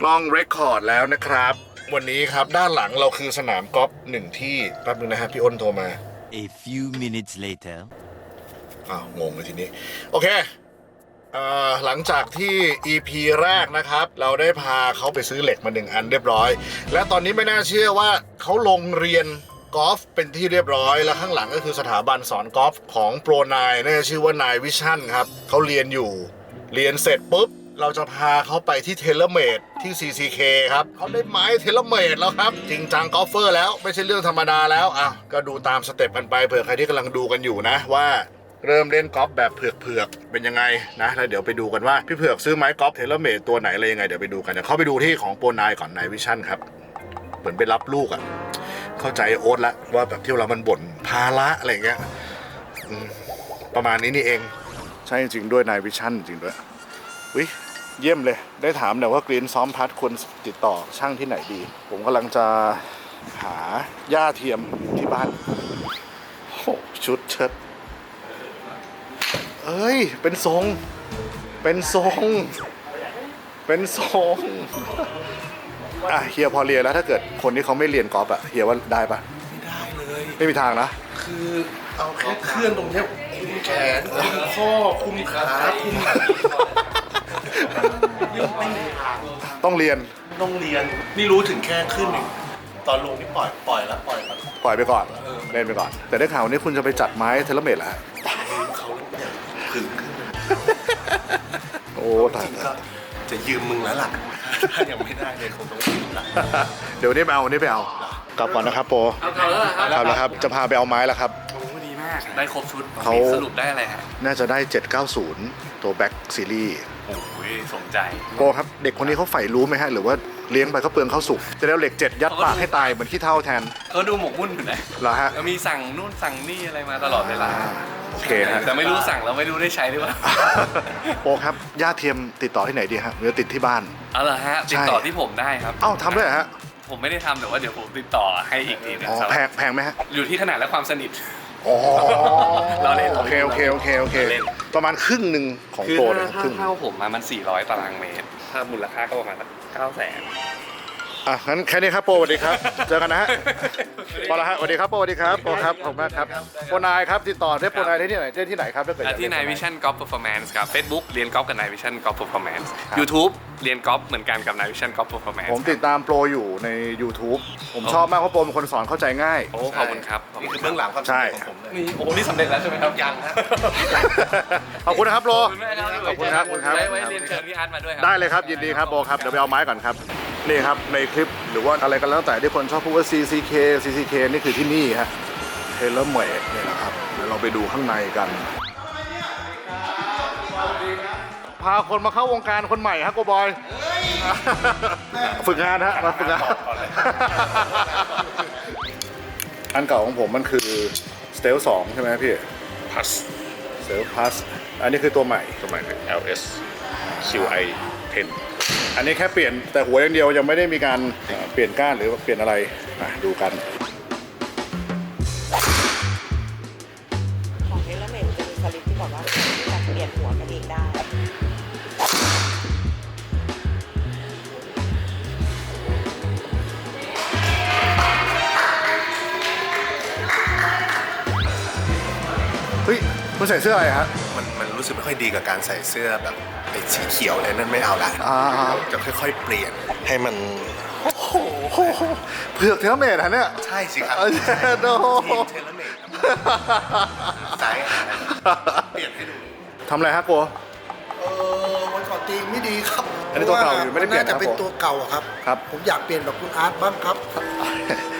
กล้องเรคคอร์ดแล้วนะครับ วันนี้ครับด้านหลังเราคือสนามกอล์ฟหนึ่งที่แป๊บนึงนะฮะพี่อ้นโทรมา A few minutes later. อ้าวงงเลยทีนี้ โอเคเอ่อหลังจากที่ EP แรกนะครับ เราได้พาเขาไปซื้อเหล็กมาหนึ่งอันเรียบร้อย และตอนนี้ไม่น่าเชื่อว่าเขาลงเรียนกอล์ฟเป็นที่เรียบร้อย แล้วข้างหลังก็คือสถาบันสอนกอล์ฟของโปรนายน่าจะชื่อว่านายวิชั่นครับเขาเรียนอยู่ เรียนเสร็จปุ๊บ เราจะพาเขาไปที่เทเลเมดที่ CCK ครับเขาได้ไม้เทเลเมดแล้วครับ จริงจังกอล์ฟเฟอร์แล้วไม่ใช่เรื่องธรรมดาแล้วอะก็ดูตามสเต็ปกันไปเผื่อใครที่กำลังดูกันอยู่นะว่าเริ่มเล่นกอล์ฟแบบเผือกๆ เป็นยังไงนะแล้วเดี๋ยวไปดูกันว่าพี่เผือกซื้อไม้กอล์ฟเทเลเมดตัวไหนอะไรยังไงเดี๋ยวไปดูกันเดี๋ยวเข้าไปดูที่ของโปรนายก่อนนายวิชั่นครับเหมือนไปรับลูกอะ่ะเข้าใจโอ๊ตละว่าแบบที่เรามันบ่นภาระอะไรอย่างเงี้ยประมาณนี้นี่เอง ใช่จริงด้วยนายวิชั่นจริงด้วยวิ เยี่ยมเลย ได้ถามแต่ว่ากรีนซ้อมพัดควรติดต่อช่างที่ไหนดี ผมกำลังจะหาหญ้าเทียมที่บ้านโอ้ชุดเชิดเอ้ย เป็นทรง เป็นทรง เป็นทรงอะเฮียพอเรียนแล้วถ้าเกิดคนที่เขาไม่เรียนกอล์ฟอะเฮียว่าได้ปะไม่ได้เลย ไม่มีทางนะ คือเอาแค่เครื่องตรงเนี้ยคุมแขนคุมข้อคุมขาคุม ต้องเรียนต้องเรียน นี่รู้ถึงแค่ขึ้นเองตอนลงนี่ปล่อยปล่อยแล้วปล่อยแล้วปล่อยไปก่อนเล่นไปก่อน แต่ได้ข่าววันนี้คุณจะไปจัดไม้เทเลเมดแล้วเขาเนี่ยผึ่งขึ้นโอ้ตายจริงก็จะยืมมึงแล้วล่ะถ้ายังไม่ได้เนี่ยคงต้องยืมละเดี๋ยววันนี้ไปเอาวันนี้ไปเอากลับก่อนนะครับโปเอาเก่าแล้วเหรอครับครับแล้วครับจะพาไปเอาไม้แล้วครับโอ้ดีมากได้ครบชุดเขาสรุปได้อะไรฮะน่าจะได้ 790 ตัวแบ็กซีรีส์ โอ้ยสมใจโปครับ เด็กคนนี้เขาใฝ่รู้ไหมฮะ หรือว่าเลี้ยงไปก็เปลืองข้าวสุกจะได้เอาเหล็กเจ็ดยัดปากให้ตายเหมือนขี้เท่าแทนเขาดูหมกมุ่นอยู่นะเหรอฮะ แล้วมีสั่งนู่นสั่งนี่อะไรมาตลอดเวลาโอเคฮะแต่ไม่รู้สั่งแล้วไม่รู้ได้ใช้หรือเปล่าโปครับญาติเทียมติดต่อที่ไหนดีฮะหรือติดที่บ้าน เอาล่ะฮะติดต่อที่ผมได้ครับ เอ้าทำด้วยเหรอฮะ ผมไม่ได้ทำแต่ว่าเดี๋ยวผมติดต่อให้อีกทีหนึงอ๋อครับแพงแพงไหมฮะ อยู่ที่ขนาดและความสนิท อ๋อเราเล่นโอเคโอเคโอเคโอเค เราเล่น ประมาณครึ่งหนึ่งของคือโตถ้าเลยคถ้ารึ่งเท่าผมมามัน 400 ตารางเมตร ถ้ามูลค่าก็ประมาณเก้าแสน อะงั้นแค่นี้ครับโปสวัสดีครับ เจอกันนะฮะพอละฮะสวัสดีครับโปสวัสดีครับโปครับขอบคุณมากครับโปนายครับติดต่อได้โปนายได้ที่ไหนได้ที่ไหนครับถ้าเกิดอยากที่เรีนายโปวิชั่นกอล์ฟเปอร์ฟอร์แมนซ์ครับ Facebook เรียนกอล์ฟกับนายวิชั่นกอล์ฟเปอร์ฟอร์แมนซ์ YouTube เรียนกอล์ฟเหมือนกันกับนายวิชั่นกอล์ฟเปอร์ฟอร์แมนซ์ผมติดตามโปรอยู่ใน YouTube ผมชอบมากเพราะโปรเป็นคนสอนเข้าใจง่าย โอ้ขอบคุณครับ นี่คือเบื้องหลังความสำใช่เร็จของผมเลยนี่โอ้นี่สำเร็จแล้วใช่ไหมครับยังฮะขอบคุณนะครับโปรขอบคุณมากครับขอบคุณครับขอบคุณครับ ไว้ไว้เรียนเชิญพี่อาร์ตมาด้วยครัได้เลยครับยินดีครับโบครับเดี๋ยวไปเอาไม้ก่อนครับนี่ครับในคลิปหรือว่าอะไรกันแล้วแต่ที่คนชอบพูดว่า CCK CCK นี่คือที่นี่ฮะเทเลเมดเนี่ยนะครับเดี๋ยวเราไปดูข้างในกันพาคนมาเข้าวงการคนใหม่ฮะโกบอย ฝึกงานฮะมาฝึกงาน อันเก่าของผมมันคือสเตลสองใช่ไหมพี่พัสสเตลพลัสอันนี้คือตัวใหม่สมัยหนึ่ง LS QI 10 อันนี้แค่เปลี่ยนแต่หัวอย่างเดียวยังไม่ได้มีการเอ่อเปลี่ยนก้านหรือเปลี่ยนอะไรอะดูกัน ใส่เสื้ออะไรฮะ มันมันรู้สึกไม่ค่อยดีกับการใส่เสื้อแบบไอ้สีเขียวเลยนั่นไม่เอาละอ่าจะค่อย ๆ เปลี่ยนให้มันโอ้โหเผือกเทเลเมดฮะเนี่ย ใช่สิครับเออโดทีมเทเลเมดสายอะไรเปลี่ยนให้ดู ทำอะไรฮะโก เออวันก่อนตีไม่ดีครับอันนี้ตัวเก่าอยู่ไม่ได้เปลี่ยนน่าจะเป็นครับผมตัวเก่าอะครับ ครับ ผมอยากเปลี่ยนแบบคุณอาร์ตบ้างครับ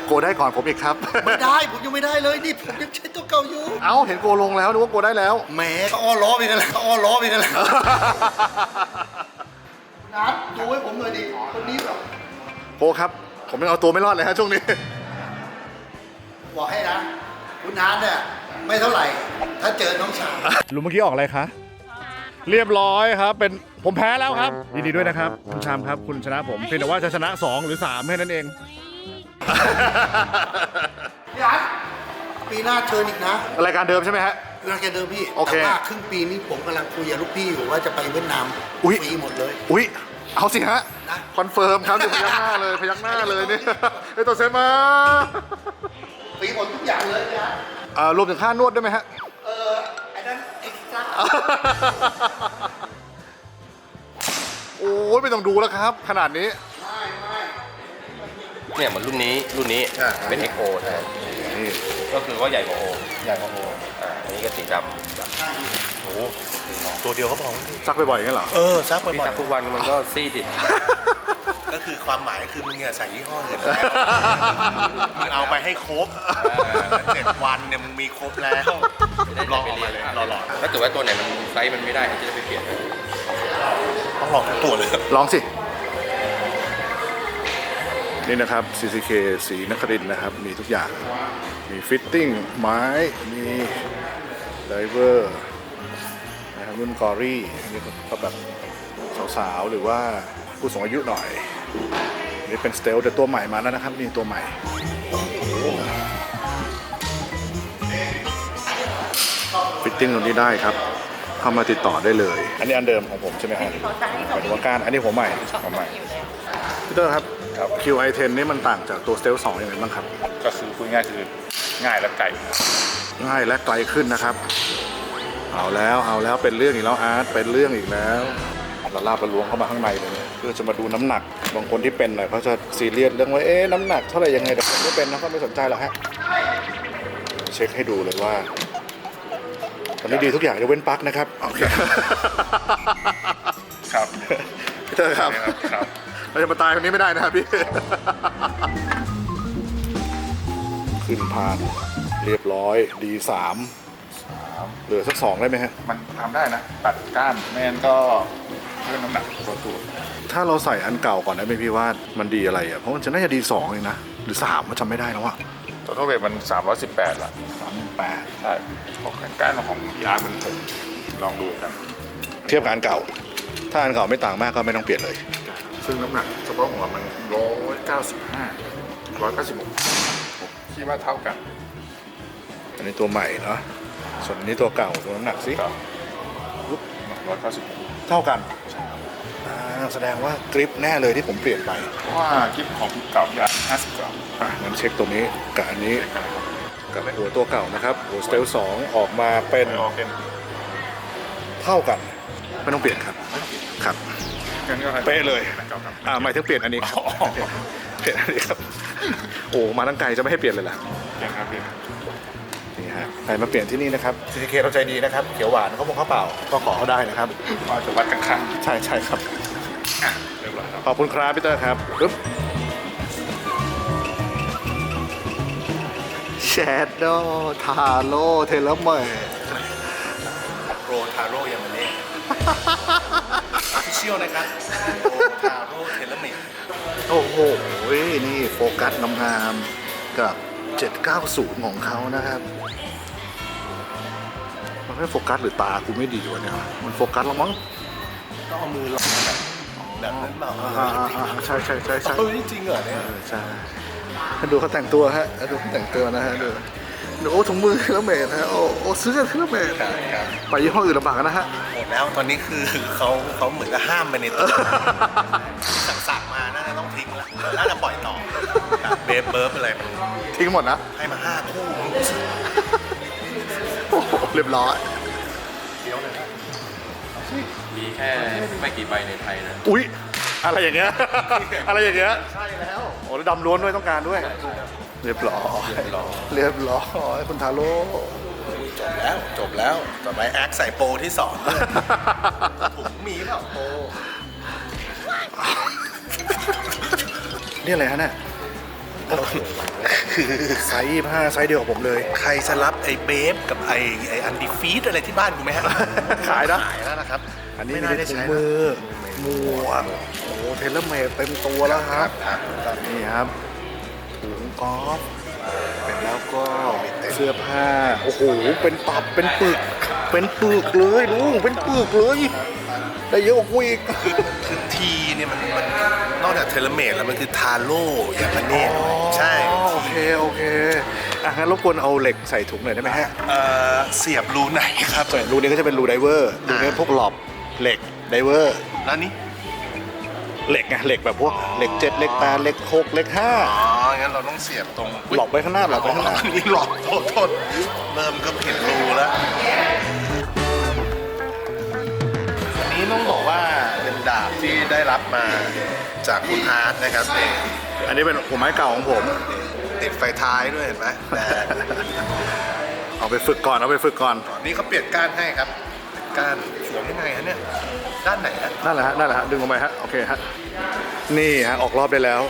โกได้ก่อนผมอีกครับ ไม่ได้ผมยังไม่ได้เลยนี่ผมยังใช้ตัวเก่าอยู่เอ้าเห็นโกลงแล้วนึกว่าโกได้แล้ว แหมก็อ้อล้อไปกันแหละอ้อล้อไปกันแหละคุณอาร์ตดูให้ผมหน่อยดิคนนี้แบบโกครับ ผมยังเอาตัวไม่รอดเลยฮะช่วงนี้ บอกให้นะคุณอาร์ตเนี่ยไม่เท่าไหร่ ถ้าเจอน้องชายลุงเมื่อกี้ออกอะไรคะ เรียบร้อยครับ เป็นผมแพ้แล้วครับยินดีด้วยนะครับ คุณชามครับ คุณชนะผมเพียงแต่ว่าจะชนะ 2 หรือ 3 แค่นั้นเอง พี่อาร์ตปีหน้าเชิญอีกนะรายการเดิมใช่ไหมฮะ รายการเดิมพี่โอเคแต่ว่าครึ่งปีนี้ผมกำลังคุยกับลูกพี่อยู่ว่าจะไปเวียดนามอุ๊ย ฟรีหมดเลย อุ๊ย เอาสิฮะคอนเฟิร์มครับเดี๋ยวพยักหน้าเลยพยักหน้าเลยเนี่ยไอตัวเซมาฟรีหมดทุกอย่างเลยนะอ่ารวมถึงค่านวดด้วยไหมฮะ เออไอ้นั่นเอ็กซ์ตร้าโอ้ยไม่ต้องดูแล้วครับ ขนาดนี้ เนี่ยเหมือนรุ่นนี้รุ่นนี้อ่า เป็น XO นะนี่ก็คือว่าใหญ่กว่า O ใหญ่กว่าโออ่าอันนี้ก็สีดโอ้โหตัวเดียวก็พอซักบ่อยๆงั้นเหรอ เออซักำบ่พี่อยซักทุกวันมันก็ซีดดิ ๆก็คือความหมายคือมึงเนี่ยใส่ยี่ห้ออื่นแล้วมึงเอาไปให้ครบเจ็ดวันเนี่ยมึงมีครบแล้วลองออกมาเลยรอถ้าเกิดว่าตัวไหนมันไซส์มันไม่ได้ก็จะไปเปลี่ยน ๆต้องลองทุกตัวเลย ลองสิ นี่นะครับ CCK สีนครินทร์นะครับ มีทุกอย่าง มีฟิตติ้ง ไม้ มีไดเวอร์นะครับรุ่นกอรี่อันนี้ก็แบบสาวๆ หรือว่าผู้สูงอายุหน่อยอันนี่เป็นสเตลแต่ตัวใหม่มาแล้วนะครับ นี่ตัวใหม่ฟิตติ้งตรงนี้ได้ครับ เข้ามาติดต่อได้เลย อันนี้อันเดิมของผมใช่ไหมครับหมายถึงว่าการอันนี้หัวใหม่หัวใหม่พี่เตอร์ครับ QI10 นี่มันต่างจากตัว Stealth 2ยังไงบ้างครับ ก็คือพูดง่ายคือง่ายและไก่ง่ายและไกลขึ้นนะครับ เอาแล้วเอาแล้วเป็นเรื่องอีกแล้วอาร์ตเป็นเรื่องอีกแล้วเราลาบประลวงเข้ามาข้างในเลยเนี่ยเพื่อจะมาดูน้ำหนักบางคนที่เป็นหน่อยเขาจะซีเรียสเรื่องว่าเอ๊ะน้ำหนักเท่าไหร่ยังไงแต่ผมไม่เป็นนะก็ไม่สนใจหรอกฮะเช็คให้ดูเลยว่าตอนนี้ดีทุกอย่างยกเว้นปลั๊กนะครับโอเคครับพี่เตอร์ครับครับ เราจะมาตายคนนี้ไม่ได้นะครับพี่ ขึ้นผ่านเรียบร้อยดีสามเหลือสักสองได้ไหมฮะ มันทำได้นะ ตัดก้านไม่งั้นก็เพิ่มน้ำหนักตัวตัวถ้าเราใส่อันเก่าก่อนได้ไหมพี่ว่ามันดีอะไรอะ เพราะมันจะน่าจะดีสองเองนะ หรือสามมันจำไม่ได้แล้วอะตัวเท่าเวทมัน 318ละสามแปดใช่ของก้านของยามันผมลองดูกัน เทียบกับอันเก่า ถ้าอันเก่าไม่ต่างมากก็ไม่ต้องเปลี่ยนเลย ซึ่งน้ำหนักเฉพาะหัวมัน 195 196ผมคิดว่าเท่ากัน อันนี้ตัวใหม่เนาะส่วนอันนี้ตัวเก่าตัวน้ำหนักสิครับ196 เท่ากันอ่าแสดงว่ากริปแน่เลยที่ผมเปลี่ยนไป เพราะว่ากิฟของเก่ายา50กรัมอะงั้นเช็คตัวนี้กับอันนี้กับหัวตัวเก่านะครับหัวสเตลสองออกมาเป็นโอเคเท่ากัน ไม่ต้องเปลี่ยนครับครับ งั้นก็ให้เป๊ะเลยเก่าครับอ่าหมายถึงเปลี่ยนอันนี้ครับอ๋อเปลี่ยนอันนี้ครับโอ้มาตั้งไกลจะไม่ให้เปลี่ยนเลยล่ะเปลี่ยนครับเปลี่ยนนี่ฮะใครมาเปลี่ยนที่นี่นะครับ CCK เราใจดีนะครับเขียวหวานเขาบอกเขาเปล่าก็ขอเขาได้นะครับว่าจะวัดกันข้างใช่ใช่ครับอะเรียบร้อยครับขอบคุณครับพี่เตอร์ครับปึ๊บแชดโดทาโร่เทเลเมอร์โรทาโร่ยังมาเล่นออฟฟิเชียลนะครับโรทาโร่เทเลเมตโอ้โห นี่โฟกัสงามกับ 790 ของเขานะครับ มันไม่โฟกัสหรือตากูไม่ดีวะเนี่ยมันโฟกัสแล้วมั้งต้องเอามือลองแบบแบบนั้นเปล่าอ่าอ่าอ่าใช่ใช่ใช่ใช่เฮ้ยจริงเหรอเนี่ย ใช่ดูเขาแต่งตัวฮะดูเขาแต่งตัวนะฮะดู ดูโอ้ถุงมือเทเลเมดฮะโอ้โอ้ซื้อเทเลเมดไปยี่ห้ออื่นลำบากนะฮะ หมดแล้วตอนนี้คือเขาเขาเหมือนกับห้ามไปในตัวสั่งๆมาน่าจะต้องทิ้งแล้วน่าจะปล่อยต่อเบฟเบิร์ฟอะไรมันทิ้งหมดนะ ให้มาห้าคู่โอ้โหเรียบร้อย มีแค่ไม่กี่ใบในไทยนะ อุ๊ย อะไรอย่างเงี้ย อะไรอย่างเงี้ย ใช่แล้ว โอ้แล้วดำล้วนด้วยต้องการด้ว ยเรียบร้อยเรียบร้อยคุณทาโร่จบแล้วจบแล้วต่อไปแอคใส่โปรที่สองด้วยถุงมีเปล่าโปรนี่อะไรฮะเนี่ยคือไซส์ผ้าไซส์เดียวกับผมเลย ใครจะรับไอ้เบฟกับไอ้ไอ้อันดีฟีดอะไรที่บ้านกูไหมฮะขายนะขายแล้วนะครับ อันนี้ไม่มีน่าได้ถุงใช้มือหมวกโอ้โหเทเลเมดเต็มตัวแล้วครับนี่ครับ ถุงกอล์ฟแล้วก็เสื้อผ้า โอ้โห เป็นปับ เป็นปึก เป็นปึกเลยลุง เป็นปึกเลยได้เยอะกว่ากูอีกคือทีเนี่ยมันมันนอกจากเทเลเมดแล้วมันคือทาโร่อย่างมันเนี่ยใช่อ๋อโอเค โอเคอะงั้นรบกวนเอาเหล็กใส่ถุงหน่อยได้ไหมฮะเอ่อเสียบรูไหนครับรูนี้ก็จะเป็นรูไดเวอร์รูนี้พวกหลอบเหล็กไดเวอร์แล้วนี่ เหล็กไงเหล็กแบบพวกเหล็กเจ็ดเหล็กแปดเหล็กหกเหล็กห้าอ๋อ งั้นเราต้องเสียบตรงหลอกไปข้างหน้าหลอกไปข้างหน้าอันนี้หลอกโทษโทษเริ่มก็ผิดรูแล้วอันนี้ต้องบอกว่าเป็นดาบที่ได้รับมาจากคุณฮาร์ดนะครับนี่อันนี้เป็นหัวไม้เก่าของผม ติดไฟท้ายด้วยเห็นไหมแต่เอาไปฝึกก่อนเอาไปฝึกก่อน นี่เขาเปลี่ยนก้านให้ครับ ก้านสวมยังไงฮะเนี่ยด้านไหนฮะนั่นแหละฮะนั่นแหละฮะดึงออกไปฮะโอเคฮะนี่ฮะออกรอบได้แล้ว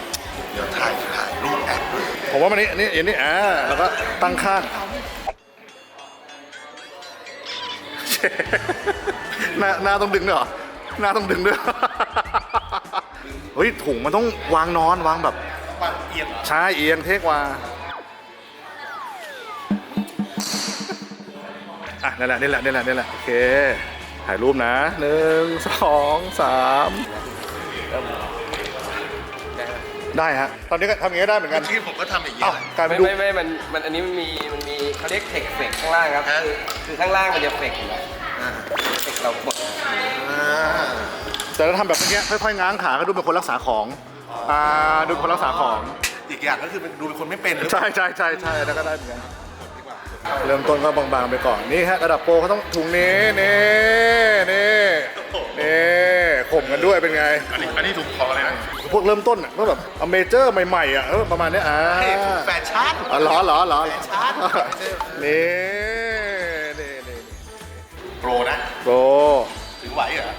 เดี๋ยวถ่ายถ่ายรูปแอปด้วยผมว่ามันนี้อันนี้อันนี้อ่าแล้วก็ตั้งข้าง หน้าหน้าต้องดึงด้วยเหรอหน้าต้องดึงด้วย เฮ้ยถุงมันต้องวางนอนวางแบบวางเอียง ใช่เอียงเทกว่า อะนั่นแหละนี่แหละนี่แหละนี่แหละโอเค ถ่ายรูปนะหนึ่งสองสามได้ฮะตอนนี้ก็ทำอย่างนี้ได้เหมือนกัน ที่ผมก็ทำอย่างนี้เอ้าแหละ กลายเป็ไม่นดู ไม่ไม่มันมันอันนี้มันมีมันมีเขาเรียกเทคเฟกข้างล่างครับฮะ คือคือข้างล่างมันจะเฟกอยู่แล้วเฟกเรากดอ่าแต่ถ้าทำแบบเมื่อกี้ค่อยๆง้างขาก็ดูเป็นคนรักษาของอ่าดูเป็นคนรักษาของ อีกอย่างก็คือเป็นดูเป็นคนไม่เป็นหรือเปล่า ใช่ใช่ใช่ใช่แล้วก็ได้เหมือนกัน เริ่มต้นก็บางๆไปก่อนนี่ฮะระดับโปรเขาต้องถุงนี้นี่นี่นี่ข่มกันด้วยเป็นไง อันนี้อันนี้ถูกคอเลยนะพวกเริ่มต้นอะก็แบบอเมเจอร์ใหม่ๆอะเออประมาณเนี้ยอ่าเฮ้ยแฟชั่นอ๋อเหรอเหรอเหรอแฟชั่นนี่นี่นี่โปรนะโปรถือไหวเหรอ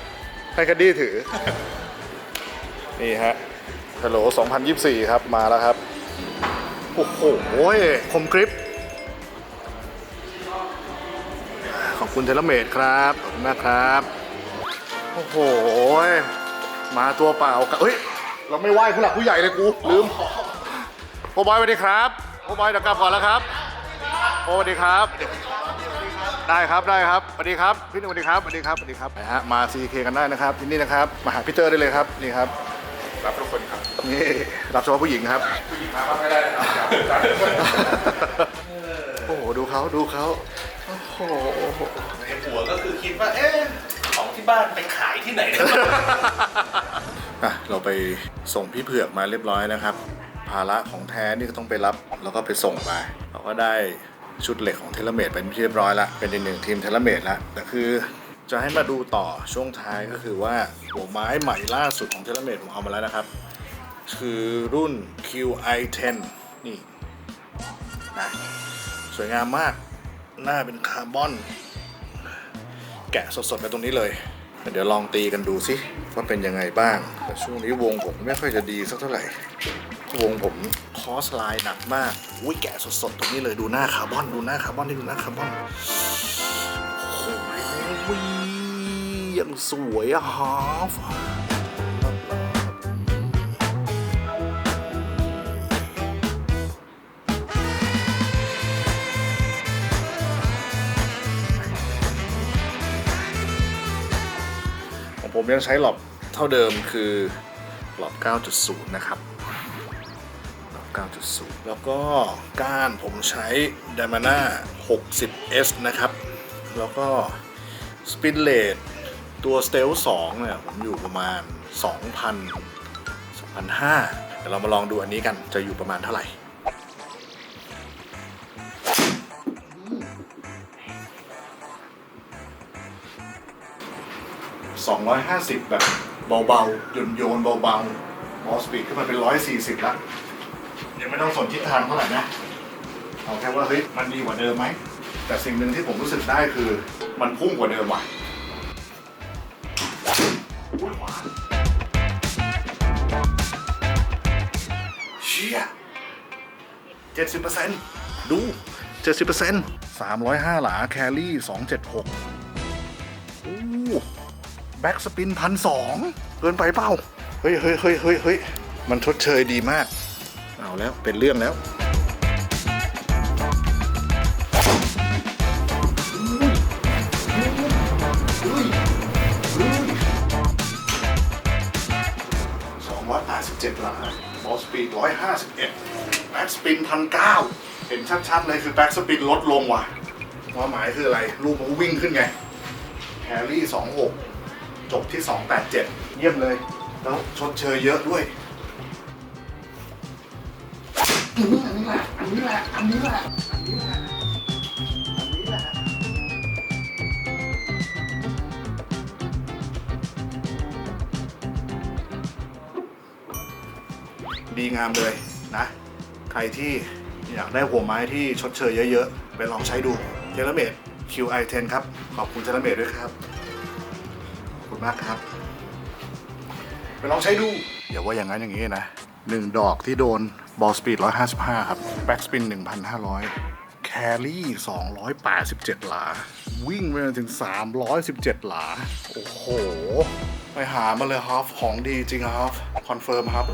ให้คัดดี้ถือ นี่ฮะฮัลโหล2024 ครับมาแล้วครับ โอ้โหคมกริป คุณเทเลเมดครับ ขอบคุณมากครับ โอ้โห มาตัวเปล่ากะเฮ้ย เราไม่ไหว้ผู้หลักผู้ใหญ่เลยกู ลืมพ่อบอยสวัสดีครับพ่อบอยเดี๋ยวกลับก่อนแล้วครับโอ้สวัสดีครับ ได้ครับได้ครับสวัสดีครับ พี่หนุ่มสวัสดีครับสวัสดีครับสวัสดีครับนะฮะมา CK กันได้นะครับที่นี่นะครับ มาหาพี่เตอร์ได้เลยครับ นี่ครับ รับทุกคนครับนี่รับเฉพาะผู้หญิงครับมาบ้างไม่ได้นะครับโอ้โหดูเขาดูเขา โอ้โหในหัวก็คือคิดว่า เอ๊ะ ของที่บ้านไปขายที่ไหนเนี่ยอะเราไปส่งพี่เผือกมาเรียบร้อยนะครับ ภาระของแท้นี่ก็ต้องไปรับแล้วก็ไปส่งมาเราก็ได้ชุดเหล็กของเทเลเมดเป็นที่เรียบร้อยแล้วเป็นอีกหนึ่งทีมเทเลเมดแล้วแต่คือจะให้มาดูต่อช่วงท้ายก็คือว่าหัวไม้ใหม่ล่าสุดของเทเลเมดผมเอามาแล้วนะครับ คือรุ่น QI10 นี่นะสวยงามมาก หน้าเป็นคาร์บอน แกะสดๆไปตรงนี้เลย เดี๋ยวลองตีกันดูสิว่าเป็นยังไงบ้าง แต่ช่วงนี้วงผมไม่ค่อยจะดีสักเท่าไหร่ วงผมคอสไลน์หนักมากอุ้ยแกะสดๆตรงนี้เลยดูหน้าคาร์บอนดูหน้าคาร์บอนนี่ดูหน้าคาร์บอนโอ้โหยังสวยอะฮาฟ ผมยังใช้หลอบเท่าเดิมคือหลอบ9.0 นะครับหลอบ9.0 แล้วก็ก้านผมใช้ d i m a n a 60S นะครับ แล้วก็สปินเลดตัว Stealth 2เนี่ยผมอยู่ประมาณ 2,000 2,500เดี๋ยวเรามาลองดูอันนี้กันจะอยู่ประมาณเท่าไหร่ 250 แบบเบาๆโยนโยนเบาๆบอสปีดขึ้นมาเป็น 140แล้วยังไม่ต้องสนทิศทางเท่าไหร่นะ เอาแค่ว่าเฮ้ยมันดีกว่าเดิมไหม แต่สิ่งหนึ่งที่ผมรู้สึกได้คือมันพุ่งกว่าเดิมว่ะอุ๊ยขวาเชี่ย70%ดู70% 305หลาแคลรี่276อู้ แบ็กสปินพันสองเกินไปเปล่า เฮ้ยเฮ้ยเฮ้ยเฮ้ยเฮ้ยมันชดเชยดีมาก เอาแล้วเป็นเรื่องแล้ว287หลาบอสปีด151แบ็กสปินพันเก้าเห็นชัดๆเลยคือแบ็กสปินลดลงว่ะความหมายคืออะไร ลูกมันวิ่งขึ้นไงแครี่26 จบที่ 287 เยี่ยมเลย แล้วชดเชยเยอะด้วยอันนี้แหละอันนี้แหละอันนี้แหละดีงามเลยนะ ใครที่อยากได้หัวไม้ที่ชดเชยเยอะๆ ไปลองใช้ดูเทเลเมด QI10 ครับ ขอบคุณเทเลเมดด้วยครับ มากครับ ไปลองใช้ดูอย่าว่าอย่างนั้นอย่างนี้นะหนึ่งดอกที่โดนบอลสปีด 155 ครับแบ็กสปิน 1,500 แครี่ 287 หลา วิ่งไปถึง 317 หลา โอ้โห ไปหามาเลยครับ ของดีจริงครับ คอนเฟิร์มครับ